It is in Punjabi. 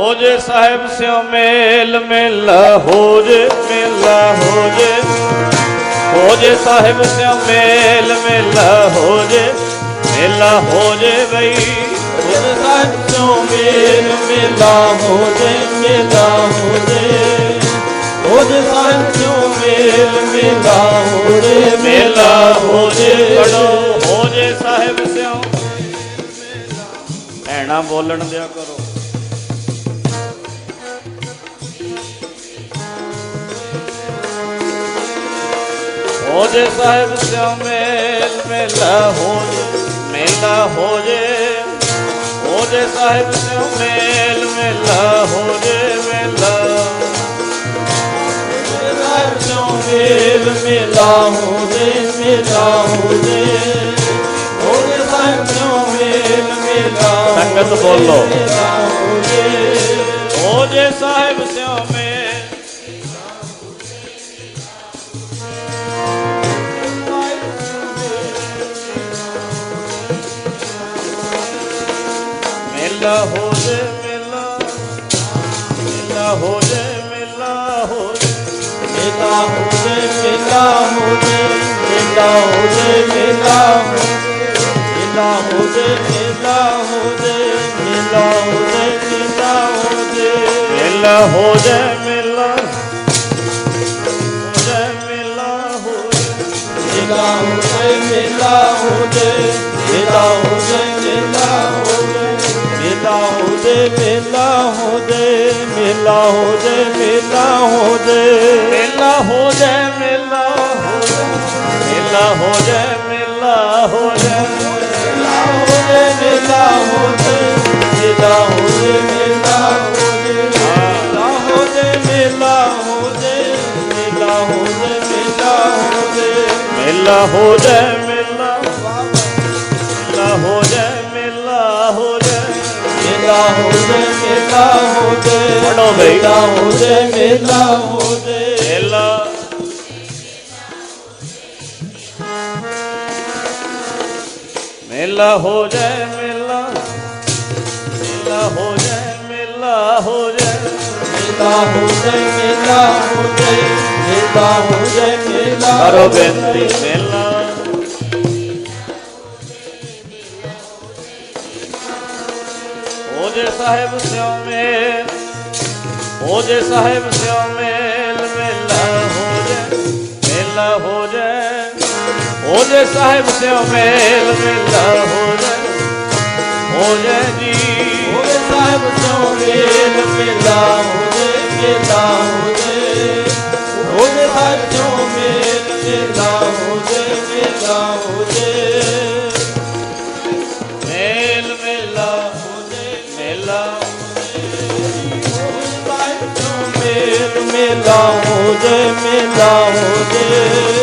ਹੋ ਜੇ ਸਾਹਿਬ ਸਿਓ ਮੇਲ ਮੇਲਾ ਹੋ ਜੇ ਮੇਲਾ ਹੋ ਜੇ ਹੋ ਜੇ ਸਾਹਿਬ ਸਿਓ ਮੇਲ ਮੇਲਾ ਹੋ ਜੇ ਮੇਲਾ ਹੋ ਜੇ ਬਈ। ਹੋ ਜੇ ਸਾਹਿਬ ਸਿਓ ਮੇਲ ਮੇਲਾ ਹੋ ਜੇ ਮੇਲਾ ਹੋ ਜੇ ਹੋ ਜੇ ਸਾਹਿਬ ਸਿਓ ਮੇਲ ਮੇਲਾ ਹੋ ਜੇ ਮੇਲਾ ਹੋ ਜੇ ਪੜੋ ਹੋ ਜੇ ਸਾਹਿਬ ਸਿਓ ਐਣਾ ਬੋਲਣ ਦਿਆ ਕਰੋ। ਹੋ ਜੇ ਸਾਹਿਬ ਸਿਓ ਮੇਲ ਮੇਲਾ ਹੋ ਜੇ ਮੇਲਾ ਹੋ ਜੇ ਹੋ ਜੇ ਸਾਹਿਬ ਸਿਓ ਮੇਲ ਮੇਲਾ ਹੋ ਜੇ ਮੇਲਾ। ਮੇਲ ਮੇਲਾ ਹੋ ਜੇ ਮੇਲਾ ਹੋ ਜੇ ਹੋ ਜੇ ਸਾਹਿਬ ਸਿਓ ਮੇਲ ਮੇਲਾ ਸੰਗਤ ਬੋਲੋ। ਹੋ ਜੇ ਸਾਹਿਬ ਸਿਓ ਮੇਲ। ਮੇਲਾ ਹੋ ਜੇ ਮੇਲਾ ਮੇਲਾ ਹੋ ਜੇ ਮੇਲਾ ਹੋ ਜੇ ਮੇਲਾ ਹੋ ਜੇ ਮੇਲਾ ਹੋ ਜੇ ਮੇਲਾ ਹੋ ਜੇ ਮੇਲਾ ਹੋ ਜੇ ਮੇਲਾ ਹੋ ਜੇ ਮੇਲਾ ਹੋ ਜੇ ਮੇਲਾ ਹੋ ਜੇ ਮੇਲਾ ਹੋ ਜੇ ਮੇਲਾ ਹੋ ਜੇ ਮੇਲਾ ਹੋ ਜੇ ਮੇਲਾ ਹੋ ਜੇ ਮੇਲਾ ਹੋ ਜੇ ਮੇਲਾ ਹੋ ਜੇ ਹੋ ਜੇ ਮੇਲਾ ਹੋ ਜੇ ਮੇਲਾ ਹੋ ਜੇ ਮੇਲਾ ਹੋ ਜੇ ਮੇਲਾ ਹੋ ਜੇ ਮੇਲਾ ਹੋ ਜੇ ਮੇਲਾ ਹੋ ਜੇ ਮੇਲਾ ਹੋ ਜੇ ਮੇਲਾ ਹੋ ਜੇ ਮੇਲਾ ਹੋ ਜੇ ਮੇਲਾ ਹੋ ਜੇ ਮੇਲਾ ਹੋ ਜੇ ਮੇਲਾ ਹੋ ਜੇ ਮੇਲਾ ਹੋ ਜੇ ਮੇਲਾ ਹੋ ਜੇ ਮੇਲਾ ਮੇਲਾ ਹੋ ਜੇ ਮੇਲਾ ਹੋ ਜੇ ਮੇਲਾ ਹੋ ਜੇ ਮੇਲਾ ਹੋ મેલા મેલા હોજે મેલા હોજે મેલા મેલા હો જાય મેલા મેલા હો જાય મેલા હો જાય મેલા હો જાય મેલા હો જાય મેલા હો જાય મેલા કરો બેનતી મેલા ਹੋ ਜੇ ਸਾਹਿਬ ਸਿਉ ਮੇਰ ਹੋ ਜੇ ਸਾਹਿਬ ਸਿਓ ਮੇਲ ਮੇਲਾ ਹੋ ਜੇ, ਮੇਲਾ ਹੋ ਜੇ। ਹੋ ਜੇ ਸਾਹਿਬ ਸਿਓ ਮੇਲ ਮੇਲਾ ਹੋ ਜੇ। ਜੇ ਮਿਲਾਓ ਜੇ।